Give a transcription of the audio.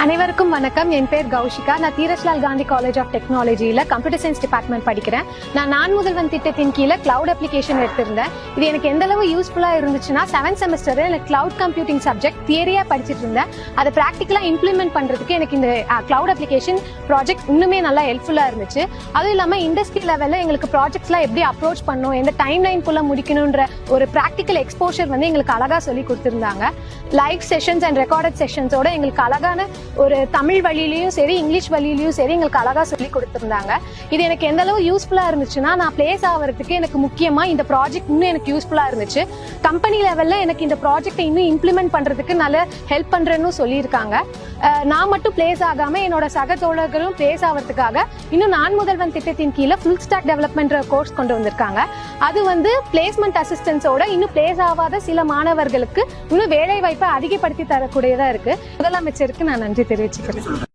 அனைவருக்கும் வணக்கம். என் பேர் கௌஷிகா. நான் தீரஸ்லால் காந்தி காலேஜ் ஆஃப் டெக்னாலஜியில் கம்ப்யூட்டர் சயின்ஸ் டிபார்ட்மெண்ட் படிக்கிறேன். நான் நான் முதல்வன் திட்டத்தின் கீழே கிளவுட் அப்ளிகேஷன் எடுத்திருந்தேன். இது எனக்கு எந்த அளவு யூஸ்ஃபுல்லாக இருந்துச்சுன்னா செவன்த் செமஸ்டர் எனக்கு கிளவுட் கம்ப்யூட்டிங் சப்ஜெக்ட் தியரியாக படிச்சிட்டு இருந்தேன். அதை ப்ராக்டிக்கலாக இம்ப்ளிமெண்ட் பண்ணுறதுக்கு எனக்கு இந்த கிளவுட் அப்ளிகேஷன் ப்ராஜெக்ட் இன்னுமே நல்லா ஹெல்ப்ஃபுல்லாக இருந்துச்சு. அதுவும் இல்லாமல் இண்டஸ்ட்ரி லெவலில் எங்களுக்கு ப்ராஜெக்ட்ஸ்லாம் எப்படி அப்ரோச் பண்ணணும் எந்த டைம் லைன் லைன்குள்ளே முடிக்கணுன்ற ஒரு ப்ராக்டிக்கல் எக்ஸ்போஷர் வந்து எங்களுக்கு அழகாக சொல்லி கொடுத்துருந்தாங்க. லைவ் செஷன்ஸ் அண்ட் ரெக்கார்டட் செஷன்ஸோட எங்களுக்கு அழகான ஒரு தமிழ் வழியிலையும் சரி இங்கிலீஷ் வழியிலையும் சரி எங்களுக்கு அழகாக சொல்லி கொடுத்துருந்தாங்க. இது எனக்கு எந்த அளவு யூஸ்ஃபுல்லாக இருந்துச்சுன்னா நான் பிளேஸ் ஆகிறதுக்கு எனக்கு முக்கியமாக இந்த ப்ராஜெக்ட் இன்னும் எனக்கு யூஸ்ஃபுல்லாக இருந்துச்சு. கம்பெனி லெவலில் எனக்கு இந்த ப்ராஜெக்ட்டை இன்னும் இம்ப்ளிமெண்ட் பண்ணுறதுக்கு நல்ல ஹெல்ப் பண்ணுறேன்னு சொல்லியிருக்காங்க. நான் மட்டும் பிளேஸ் ஆகாமல் என்னோட சக தோழர்களும் பிளேஸ் ஆகிறதுக்காக இன்னும் நான் முதல்வன் திட்டத்தின் கீழே ஃபுல் ஸ்டாக் டெவலப்மெண்ட் கோர்ஸ் கொண்டு வந்திருக்காங்க. அது வந்து பிளேஸ்மெண்ட் அசிஸ்டன்ஸோட இன்னும் பிளேஸ் ஆகாத சில மாணவர்களுக்கு இன்னும் வேலை வாய்ப்பை அதிகப்படுத்தி தரக்கூடியதா இருக்கு. முதலமைச்சருக்கு நான் நன்றி தெரிவிச்சுக்கிறேன்.